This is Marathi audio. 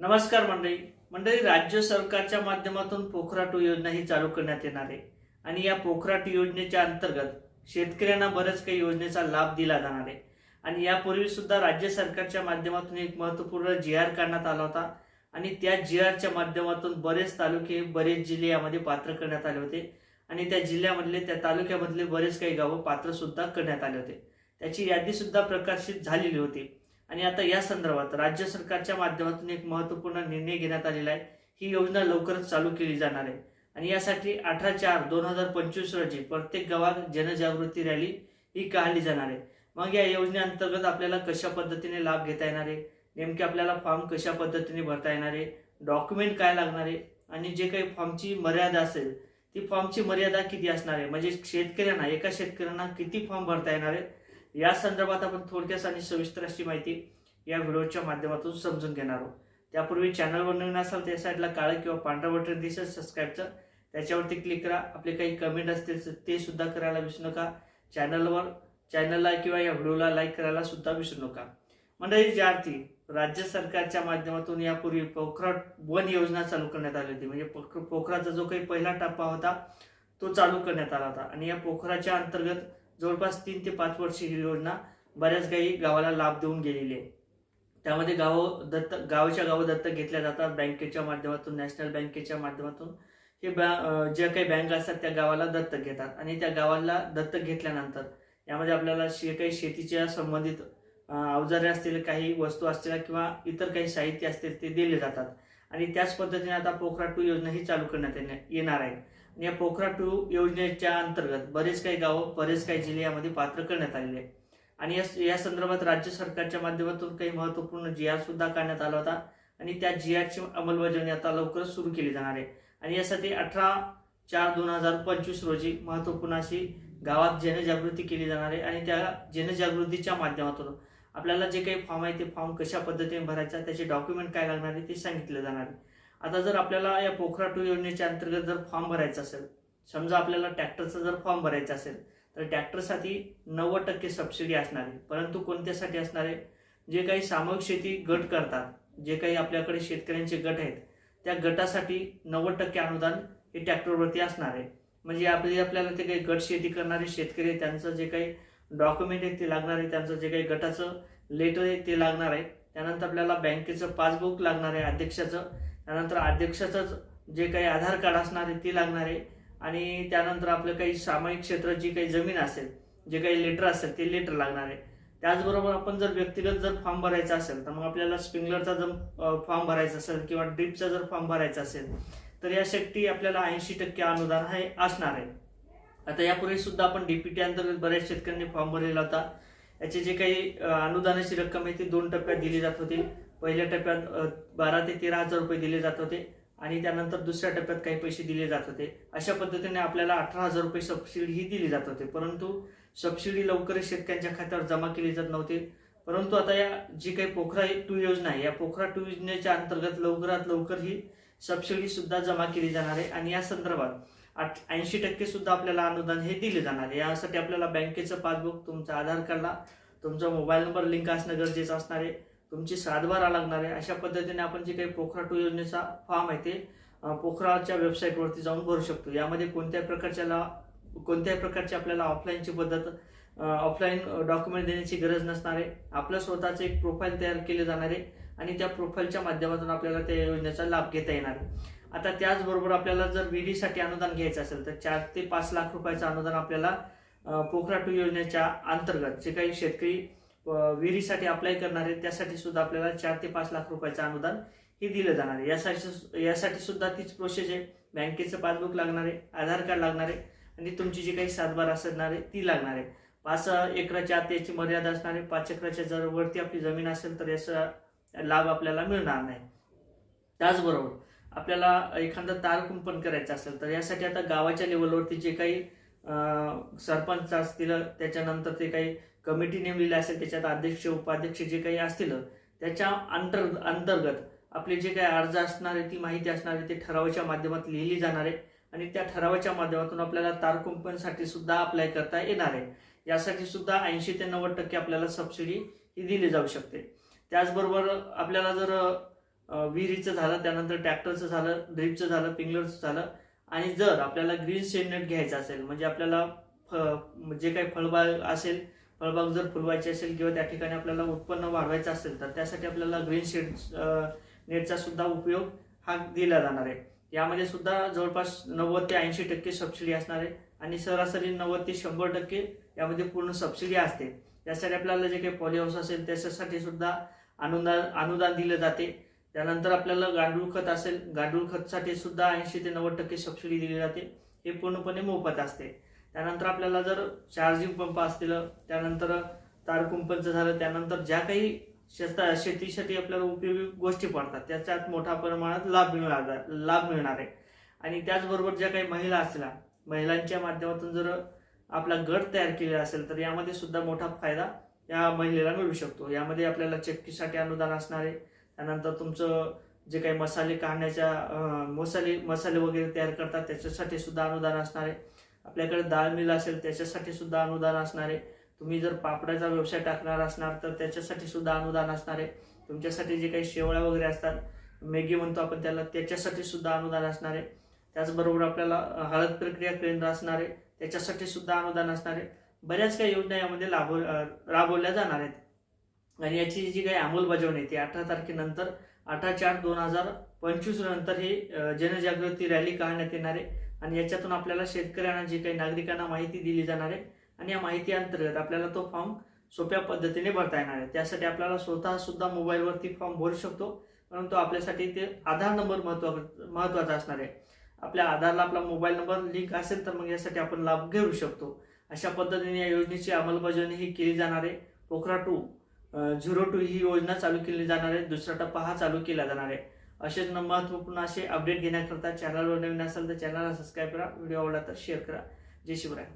नमस्कार मंडळी. मंडळी राज्य सरकारच्या माध्यमातून पोखराटू योजना ही चालू करण्यात येणार आहे. आणि या पोखराटू योजनेच्या अंतर्गत शेतकऱ्यांना बरेच काही योजनेचा लाभ दिला जाणार आहे. आणि यापूर्वी सुद्धा राज्य सरकारच्या माध्यमातून एक महत्त्वपूर्ण जी आर काढण्यात आला होता. आणि त्या जी आरच्या माध्यमातून बरेच तालुके बरेच जिल्हे यामध्ये पात्र करण्यात आले होते. आणि त्या जिल्ह्यामधले त्या तालुक्यामधले बरेच काही गावं पात्र सुद्धा करण्यात आले होते. त्याची यादी सुद्धा प्रकाशित झालेली होती. आणि आता या संदर्भात राज्य सरकारच्या माध्यमातून एक महत्त्वपूर्ण निर्णय घेण्यात आलेला आहे. ही योजना लवकरच चालू केली जाणार आहे. आणि यासाठी अठरा चार दोन हजार पंचवीस रोजी प्रत्येक गावात जनजागृती रॅली ही काढली जाणार आहे. मग या योजनेअंतर्गत आपल्याला कशा पद्धतीने लाभ घेता येणार आहे? नेमके आपल्याला फॉर्म कशा पद्धतीने भरता येणार आहे? डॉक्युमेंट काय लागणार आहे? आणि जे काही फॉर्मची मर्यादा असेल ती फॉर्मची मर्यादा किती असणार आहे? म्हणजे शेतकऱ्यांना एका शेतकऱ्यांना किती फॉर्म भरता येणार आहे? या संदर्भात आपण थोडक्यात आणि सविस्तर अशी माहिती या व्हिडिओच्या माध्यमातून समजून घेणार आहोत. त्यापूर्वी चॅनलवर नवीन असाल त्या साईडला काळं किंवा पांढरा बटन दिसेल सबस्क्राईबचं त्याच्यावरती क्लिक करा. आपले काही कमेंट असतील ते सुद्धा करायला विसरू नका. चॅनलवर चॅनलला किंवा या व्हिडिओला लाईक करायला सुद्धा विसरू नका. मंडळी ज्यार्थी राज्य सरकारच्या माध्यमातून यापूर्वी पोखरा वन योजना चालू करण्यात आली होती. म्हणजे पोख- पोखराचा जो काही पहिला टप्पा होता तो चालू करण्यात आला होता. आणि या पोखराच्या अंतर्गत जवळपास तीन ते पाच वर्ष ही योजना बऱ्याच काही गावाला लाभ देऊन गेलेली आहे. त्यामध्ये गावं दत्त गावच्या गावं दत्तक घेतल्या जातात. बँकेच्या माध्यमातून नॅशनल बँकेच्या माध्यमातून. हे बॅ ज्या काही बँक असतात त्या गावाला दत्तक घेतात. आणि त्या गावाला दत्तक घेतल्यानंतर यामध्ये आपल्याला शे काही शेतीच्या संबंधित अवजारे असतील काही वस्तू असतील किंवा इतर काही साहित्य असतील ते दिले जातात. आणि त्याच पद्धतीने आता पोखरा टू योजना ही चालू करण्यात येण्या- येणार आहे. या पोखरा टू योजनेच्या अंतर्गत बरेच काही गावं बरेच काही जिल्हे यामध्ये पात्र करण्यात आलेले आहे आणि या या संदर्भात राज्य सरकारच्या माध्यमातून काही महत्त्वपूर्ण जी आर सुद्धा काढण्यात आला होता. आणि त्या जी आरची अंमलबजावणी आता लवकरच सुरू केली जाणार आहे. आणि यासाठी अठरा चार दोन हजार पंचवीस रोजी महत्त्वपूर्ण अशी गावात जनजागृती केली जाणार आहे. आणि त्या जनजागृतीच्या माध्यमातून आपल्याला जे काही फॉर्म आहे ते फॉर्म कशा पद्धतीने भरायचा त्याचे डॉक्युमेंट काय लागणार आहे ते सांगितलं जाणार आहे. आता जर आपल्याला या पोखरा टू योजनेच्या अंतर्गत जर फॉर्म भरायचा असेल समजा आपल्याला ट्रॅक्टरचा जर फॉर्म भरायचा असेल तर ट्रॅक्टरसाठी नव्वद टक्के सबसिडी असणार आहे. परंतु कोणत्यासाठी असणार आहे? जे काही सामूहिक शेती गट करतात जे काही आपल्याकडे शेतकऱ्यांचे गट आहेत त्या गटासाठी नव्वद टक्के अनुदान हे ट्रॅक्टरवरती असणार आहे. म्हणजे आपली आपल्याला ते काही गट शेती करणारे शेतकरी त्यांचं जे काही डॉक्युमेंट आहे ते लागणार आहे त्यांचं जे काही गटाचं लेटर आहे ते लागणार आहे. त्यानंतर आपल्याला बँकेचं पासबुक लागणार आहे अध्यक्षाचं. त्यानंतर अध्यक्षाचंच जे काही आधार कार्ड असणार आहे ते लागणार आहे. आणि त्यानंतर आपलं काही सामायिक क्षेत्र जी काही जमीन असेल जे काही लेटर असेल ते लेटर लागणार आहे. त्याचबरोबर आपण जर व्यक्तिगत जर फॉर्म भरायचा असेल तर मग आपल्याला स्प्रिंगलरचा जर फॉर्म भरायचा असेल किंवा ड्रिपचा जर फॉर्म भरायचा असेल तर यासाठी आपल्याला ऐंशी टक्के अनुदान हे असणार आहे. आता यापूर्वी सुद्धा आपण डीपीटी अंतर्गत बऱ्याच शेतकऱ्यांनी फॉर्म भरलेला होता. याचे जे काही अनुदानाची रक्कम आहे ती दोन टप्प्यात दिली जात होती. पहिल्या टप्प्यात बारा ते तेरा हजार रुपये दिले जात होते आणि त्यानंतर दुसऱ्या टप्प्यात काही पैसे दिले जात होते. अशा पद्धतीने आपल्याला अठरा हजार रुपये सबसिडी ही दिली जात होते. परंतु सबसिडी लवकरच शेतकऱ्यांच्या खात्यावर जमा केली जात नव्हती. परंतु आता या जी काही पोखरा टू योजना आहे या पोखरा टू योजनेच्या अंतर्गत लवकरात लवकर ही सबसिडी सुद्धा जमा केली जाणार आहे. आणि या संदर्भात ऐंशी टक्के सुद्धा आपल्याला अनुदान हे दिले जाणार. आहे यासाठी आपल्याला बँकेचं पासबुक तुमचा आधार कार्डला तुमचा मोबाईल नंबर लिंक असणं गरजेचं असणार आहे. तुमची सातबारा लागणार आहे. अशा पद्धतीने आपण जे काही पोखरा टू योजनेचा फॉर्म आहे ते पोखराच्या वेबसाईटवरती जाऊन भरू शकतो. यामध्ये कोणत्याही प्रकारच्या कोणत्याही प्रकारची आपल्याला ऑफलाईनची पद्धत ऑफलाईन डॉक्युमेंट देण्याची गरज नसणार आहे. आपलं स्वतःचं एक प्रोफाईल तयार केले जाणार आहे आणि त्या प्रोफाईलच्या माध्यमातून आपल्याला त्या योजनेचा लाभ घेता येणार आहे. आता त्याचबरोबर आपल्याला जर विहिरीसाठी अनुदान घ्यायचं असेल तर चार ते पाच लाख रुपयाचं अनुदान आपल्याला पोखरा टू योजनेच्या अंतर्गत जे काही शेतकरी विहिरीसाठी अप्लाय करणार आहेत त्यासाठी सुद्धा आपल्याला चार ते पाच लाख रुपयाचं अनुदान हे दिलं जाणार आहे. यासाठी यासाठी सुद्धा तीच प्रोसेस आहे. बँकेचं पासबुक लागणार आहे आधार कार्ड लागणार आहे आणि तुमची जी काही सातबार असणार आहे ती लागणार आहे. पाच एकराच्या आत याची मर्यादा असणार आहे. पाच एकराच्या जर वरती आपली जमीन असेल तर याचा लाभ आपल्याला मिळणार नाही. त्याचबरोबर आपल्याला एखादं तार कुंपण करायचं असेल तर यासाठी आता गावाच्या लेवलवरती जे काही सरपंच असतील त्याच्यानंतर ते काही कमिटी नेमलेली असेल त्याच्यात अध्यक्ष उपाध्यक्ष जे काही असतील त्याच्या अंतर अंतर्गत आपले जे काही अर्ज असणार आहे ती माहिती असणार आहे ते ठरावाच्या माध्यमात लिहिली जाणार आहे. आणि त्या ठरावाच्या माध्यमातून आपल्याला तार कुंपणसाठी सुद्धा अप्लाय करता येणार आहे. यासाठी सुद्धा ऐंशी ते नव्वद टक्के आपल्याला सबसिडी ही दिली जाऊ शकते. त्याचबरोबर आपल्याला जर विहिरीचं झालं त्यानंतर ट्रॅक्टरचं झालं ड्रीपचं झालं पिंगलरचं झालं. आणि जर आपल्याला ग्रीन शेडनेट घ्यायचं असेल म्हणजे आपल्याला फ- जे काही फळबाग असेल फळबाग जर फुलवायची असेल किंवा त्या ठिकाणी आपल्याला उत्पन्न वाढवायचं असेल तर त्यासाठी आपल्याला ग्रीन शेड नेटचा सुद्धा उपयोग हा दिला जाणार आहे. यामध्ये सुद्धा जवळपास नव्वद ते ऐंशी टक्के सबसिडी असणार आहे आणि सरासरी नव्वद ते शंभर टक्के यामध्ये पूर्ण सबसिडी असते. त्यासाठी आपल्याला जे काही पॉली हाऊस असेल त्याच्यासाठी सुद्धा अनुदान अनुदान दिलं जाते. त्यानंतर आपल्याला गांडूळ खत असेल गांडूळ खतसाठी सुद्धा ऐंशी ते नव्वद टक्के सबसिडी दिली जाते. हे पूर्णपणे मोफत असते. त्यानंतर आपल्याला जर चार्जिंग पंप असतील त्यानंतर तार कुंपनचं झालं त्यानंतर ज्या काही शेता शेतीसाठी आपल्याला उपयोगी गोष्टी पडतात त्याच्यात मोठ्या प्रमाणात लाभ मिळणार लाभ मिळणार आहे. आणि त्याचबरोबर ज्या काही महिला असतील महिलांच्या माध्यमातून जर आपला गट तयार केलेला असेल तर यामध्ये सुद्धा मोठा फायदा या महिलेला मिळू शकतो. यामध्ये आपल्याला चक्कीसाठी अनुदान असणार आहे. त्यानंतर तुमचं जे काही मसाले काढण्याच्या मसाले मसाले वगैरे तयार करतात त्याच्यासाठी सुद्धा अनुदान असणार आहे. आपल्याकडे डाळ मिल असेल त्याच्यासाठी सुद्धा अनुदान असणार आहे. तुम्ही जर पापडाचा व्यवसाय टाकणार असणार तर त्याच्यासाठी सुद्धा अनुदान असणार आहे. तुमच्यासाठी जे काही शेवळ्या वगैरे असतात मेगी म्हणतो आपण त्याला त्याच्यासाठी सुद्धा अनुदान असणार आहे. त्याचबरोबर आपल्याला हळद प्रक्रिया केंद्र असणार आहे. त्याच्यासाठी सुद्धा अनुदान असणार आहे. बऱ्याच काही योजना यामध्ये लाभ राबवल्या जाणार आहेत. आणि याची जी काही अंमलबजावणी आहे ती अठरा तारखेनंतर अठरा चार दोन हजार पंचवीस नंतर ही जनजागृती रॅली काढण्यात येणार आहे. आणि याच्यातून आपल्याला शेतकऱ्यांना जी काही नागरिकांना माहिती दिली जाणार आहे आणि या माहिती अंतर्गत आपल्याला तो फॉर्म सोप्या पद्धतीने भरता येणार आहे. त्यासाठी आपल्याला स्वतः सुद्धा मोबाईलवरती फॉर्म भरू शकतो परंतु आपल्यासाठी ते आधार नंबर महत्वा महत्त्वाचा असणार आहे. आपल्या आधारला आपला मोबाईल नंबर लिंक असेल तर मग यासाठी आपण लाभ घेऊ शकतो. अशा पद्धतीने या योजनेची अंमलबजावणी ही केली जाणार आहे. पोखरा टू झिरो टू ही योजना चालू केली जाणार आहे. दुसरा टप्पा हा चालू केला जाणार आहे. असेच न महत्त्वपूर्ण असे अपडेट घेण्याकरता चॅनलवर नवीन असेल तर चॅनलला सबस्क्राईब करा. व्हिडिओ आवडला तर शेअर करा. जय शिवराय.